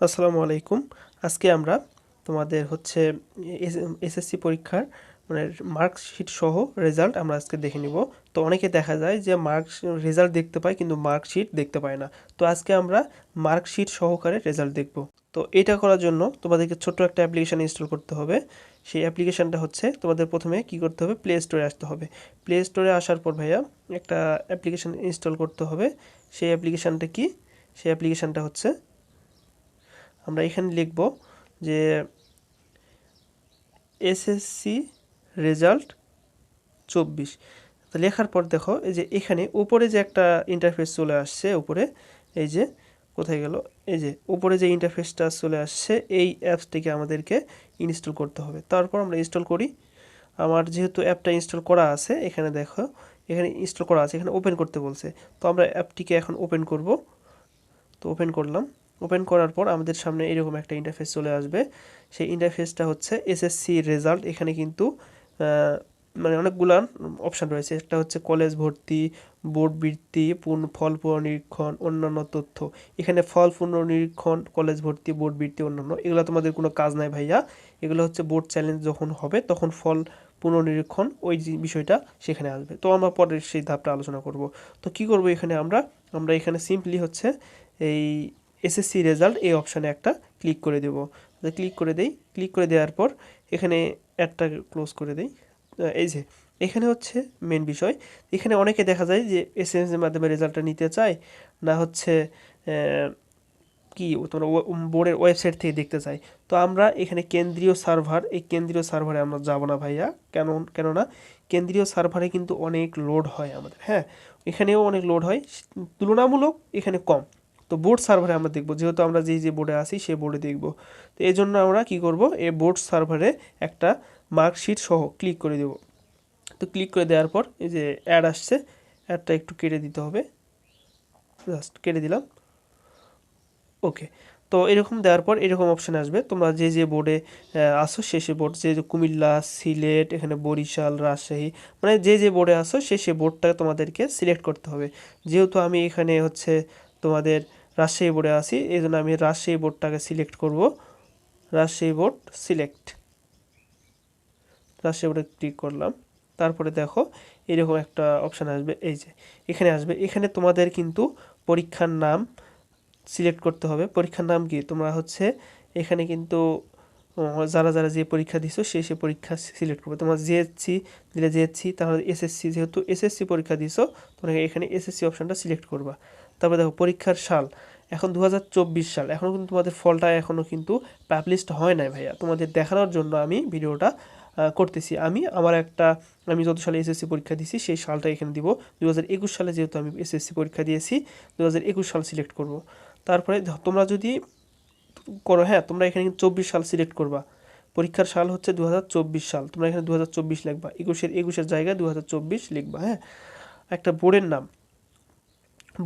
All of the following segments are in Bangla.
আসসালামু আলাইকুম। আজকে আমরা তোমাদের হচ্ছে এসএসসি পরীক্ষার মানে মার্কশিট সহ রেজাল্ট আমরা আজকে দেখে নিব। তো অনেকে দেখা যায় যে মার্কস রেজাল্ট দেখতে পায় কিন্তু মার্কশিট দেখতে পায় না। তো আজকে আমরা মার্কশিট সহকারে রেজাল্ট দেখব। তো এটা করার জন্য তোমাদেরকে ছোট্ট একটা অ্যাপ্লিকেশান ইনস্টল করতে হবে। সেই অ্যাপ্লিকেশানটা হচ্ছে তোমাদের প্রথমে কি করতে হবে? প্লে স্টোরে আসতে হবে। প্লে স্টোরে আসার পর ভাইয়া একটা অ্যাপ্লিকেশান ইনস্টল করতে হবে। সেই অ্যাপ্লিকেশানটা কি? সেই অ্যাপ্লিকেশানটা হচ্ছে আমরা এখানে লিখব যে এসএসসি রেজাল্ট চব্বিশ। তো লেখার পর দেখো, এই যে এখানে উপরে যে একটা ইন্টারফেস চলে আসছে, উপরে এই যে কোথায় গেল? এই যে উপরে যে ইন্টারফেসটা চলে আসছে, এই অ্যাপসটিকে আমাদেরকে ইনস্টল করতে হবে। তারপর আমরা ইনস্টল করি। আমার যেহেতু অ্যাপটা ইনস্টল করা আছে, এখানে দেখো, এখানে ইনস্টল করা আছে, এখানে ওপেন করতে বলছে। তো আমরা অ্যাপটিকে এখন ওপেন করব। তো ওপেন করলাম। ওপেন করার পর আমাদের সামনে এরকম একটা ইন্টারফেস চলে আসবে। সেই ইন্টারফেসটা হচ্ছে এসএসসি রেজাল্ট এখানে কিন্তু মানে অনেকগুলান অপশান রয়েছে। একটা হচ্ছে কলেজ ভর্তি বোর্ড বৃত্তি, পূর্ণ, ফল পুনর্নিরীক্ষণ, অন্যান্য তথ্য। এখানে ফল পুনর্নিরীক্ষণ কলেজ ভর্তি বোর্ড বৃত্তি, অন্যান্য। এগুলো তোমাদের কোনো কাজ নাই ভাইয়া। এগুলো হচ্ছে বোর্ড চ্যালেঞ্জ যখন হবে, তখন ফল পুনর্নিরীক্ষণ, ওই বিষয়টা সেখানে আসবে। তো আমরা পরের সেই ধাপটা আলোচনা করব। তো কি করব এখানে আমরা? আমরা এখানে সিম্পলি হচ্ছে এই এসএসসি রেজাল্ট এই অপশানে একটা ক্লিক করে দেব। ক্লিক করে দেই ক্লিক করে দেওয়ার পর এখানে অ্যাডটা ক্লোজ করে দেই। এই যে, এখানে হচ্ছে মেন বিষয়। এখানে অনেকে দেখা যায় যে এস এম এর মাধ্যমে রেজাল্টটা নিতে চায় না হচ্ছে কি তোমরা বোর্ডের ওয়েবসাইট থেকে দেখতে চাই তো আমরা এখানে কেন্দ্রীয় সার্ভার এই কেন্দ্রীয় সার্ভারে আমরা যাব না ভাইয়া। কেন, কেননা কেন্দ্রীয় সার্ভারে কিন্তু অনেক লোড হয় আমাদের হ্যাঁ? এখানেও অনেক লোড হয়, তুলনামূলক এখানে কম। তো বোর্ড সার্ভারে আমরা দেখব। যেহেতু আমরা যেই যে বোর্ডে আসি সেই বোর্ডে দেখব। তো এই জন্য আমরা কি করব? এই বোর্ড সার্ভারে একটা মার্কশিট সহ ক্লিক করে দেব। তো ক্লিক করে দেওয়ার পর এই যে অ্যাড আসছে অ্যাডটা একটু কেটে দিতে হবে। জাস্ট কেটে দিলাম। ওকে তো এরকম দেওয়ার পর এরকম অপশান আসবে। তোমরা যে যে বোর্ডে আসো, সে সে বোর্ড যে কুমিল্লা, সিলেট, এখানে বরিশাল, রাজশাহী মানে যে যে বোর্ডে আসো, সে সে বোর্ডটা তোমাদেরকে সিলেক্ট করতে হবে। যেহেতু আমি এখানে হচ্ছে তোমাদের রাজশাহী বোর্ডে আসি এই জন্য আমি রাজশাহী বোর্ডটাকে সিলেক্ট করব। রাজশাহী বোর্ড সিলেক্ট রাজশাহী বোর্ডে ক্লিক করলাম। তারপরে দেখো, এরকম একটা অপশান আসবে, এই যে, এখানে আসবে। এখানে তোমাদের কিন্তু পরীক্ষার নাম সিলেক্ট করতে হবে। পরীক্ষার নাম কি? তোমরা হচ্ছে এখানে কিন্তু যারা যারা যে পরীক্ষা দিছো, সে সে পরীক্ষা সিলেক্ট করবে। তোমার জিএসসি দিলে জিএসসি তাহলে এসএসসি যেহেতু এসএসসি পরীক্ষা দিছো তোমরা এখানে এসএসসি অপশানটা সিলেক্ট করবা। তারপরে দেখো পরীক্ষার সাল, এখন দু হাজার চব্বিশ সাল এখনও কিন্তু তোমাদের ফলটা এখনও কিন্তু পাবলিশড হয় নাই ভাইয়া। তোমাদের দেখানোর জন্য আমি ভিডিওটা করতেছি। আমি আমার একটা, আমি যত সালে এসএসসি পরীক্ষা দিয়েছি সেই সালটা এখানে দিব। দু হাজার একুশ সালে যেহেতু আমি এসএসসি পরীক্ষা দিয়েছি, দুহাজার একুশ সাল সিলেক্ট করব। তারপরে তোমরা যদি করো হ্যাঁ তোমরা এখানে কিন্তু চব্বিশ সাল সিলেক্ট করবা। পরীক্ষার সাল হচ্ছে দু হাজার চব্বিশ সাল, তোমরা এখানে দু হাজার চব্বিশ লিখবা। একুশের একুশের জায়গায় দু হাজার চব্বিশ লিখবা হ্যাঁ। একটা বোর্ডের নাম।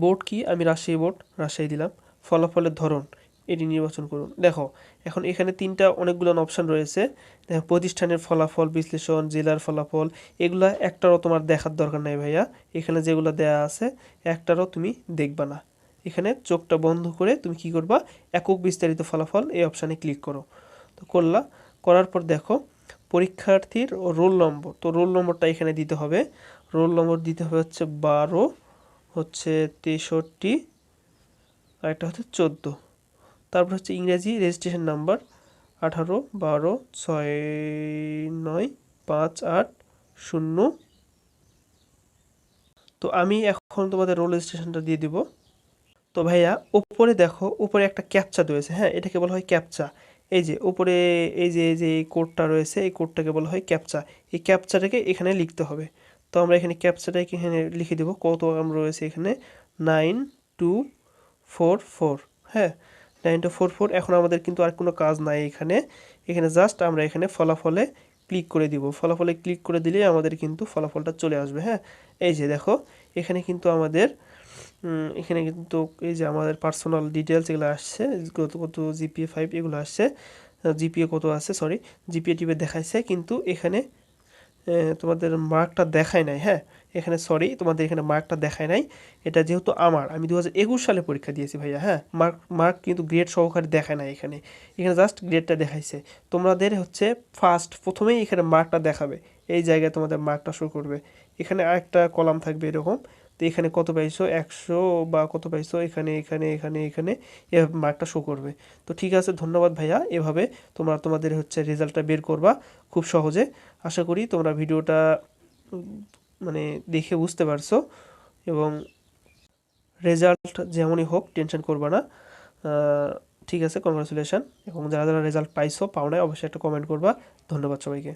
বোর্ড কি? আমি রাজশাহী বোর্ড, রাজশাহী দিলাম। ফলাফলের ধরন, এটি নির্বাচন করুন। দেখো, এখন এখানে তিনটা অনেকগুলো অপশান রয়েছে। দেখো, প্রতিষ্ঠানের ফলাফল, বিশ্লেষণ, জেলার ফলাফল, এগুলা একটারও তোমার দেখার দরকার নাই ভাইয়া। এখানে যেগুলো দেয়া আছে, একটারও তুমি দেখবা না। এখানে চোখটা বন্ধ করে তুমি কি করবা? একক বিস্তারিত ফলাফল এই অপশানে ক্লিক করো। তো করলা, করার পর দেখো, পরীক্ষার্থীর রোল নম্বর তো রোল নম্বরটা এখানে দিতে হবে। রোল নম্বর দিতে হবে হচ্ছে বারো। হচ্ছে তেষট্টি আর একটা হচ্ছে চোদ্দ। তারপর হচ্ছে ইংরেজি রেজিস্ট্রেশন নাম্বার আঠারো, বারো, ছয়, নয়, পাঁচ, আট, শূন্য। তো আমি এখন তোমাদের রোল রেজিস্ট্রেশনটা দিয়ে দিব। তো ভাইয়া, উপরে দেখো, উপরে একটা ক্যাপচা রয়েছে হ্যাঁ? এটাকে বলা হয় ক্যাপচা এই যে, উপরে এই যে যে কোডটা রয়েছে, এই কোডটাকে বলা হয় ক্যাপচা এই ক্যাপচাটাকে এখানে লিখতে হবে। তো আমরা এখানে ক্যাপচাটাকে এখানে লিখে দেবো কত আমরা রয়েছে এখানে? নাইন টু ফোর ফোর হ্যাঁ নাইন টু ফোর ফোর এখন আমাদের কিন্তু আর কোনো কাজ নাই এখানে। এখানে জাস্ট আমরা এখানে ফলাফলে ক্লিক করে দিব। ফলাফলে ক্লিক করে দিলেই আমাদের কিন্তু ফলাফলটা চলে আসবে হ্যাঁ? এই যে দেখো, এখানে কিন্তু আমাদের এখানে কিন্তু এই যে আমাদের পার্সোনাল ডিটেলস এগুলো আসছে, কত কত জিপিএ ফাইভ এগুলো আসছে। জিপিএ কত আছে? সরি জিপিএ টিপে দেখাইছে, কিন্তু এখানে তোমাদের মার্কটা দেখায় নাই হ্যাঁ? এখানে সরি তোমাদের এখানে মার্কটা দেখায় নাই। এটা যেহেতু আমার, আমি দু হাজার একুশ সালে পরীক্ষা দিয়েছি ভাইয়া হ্যাঁ? মার্ক মার্ক কিন্তু গ্রেড সহকারে দেখায় নাই এখানে। এখানে জাস্ট গ্রেডটা দেখাইছে। তোমাদের হচ্ছে ফার্স্ট প্রথমেই এখানে মার্কটা দেখাবে। এই জায়গায় তোমাদের মার্কটা শুরু করবে। এখানে আরেকটা কলাম থাকবে এরকম। তো এখানে কত পাইছো? একশো বা কত পাইছো? এখানে এখানে এখানে এখানে এভাবে মার্কটা শো করবে। তো ঠিক আছে, ধন্যবাদ ভাইয়া। এভাবে তোমরা, তোমাদের হচ্ছে রেজাল্টটা বের করবা খুব সহজে। আশা করি তোমরা ভিডিওটা মানে দেখে বুঝতে পারছ। এবং রেজাল্ট যেমনই হোক, টেনশন করবা না। ঠিক আছে কংগ্রাচুলেশন এবং যারা যারা রেজাল্ট পাইছো, পাও নাই, অবশ্যই একটা কমেন্ট করবা। ধন্যবাদ সবাইকে।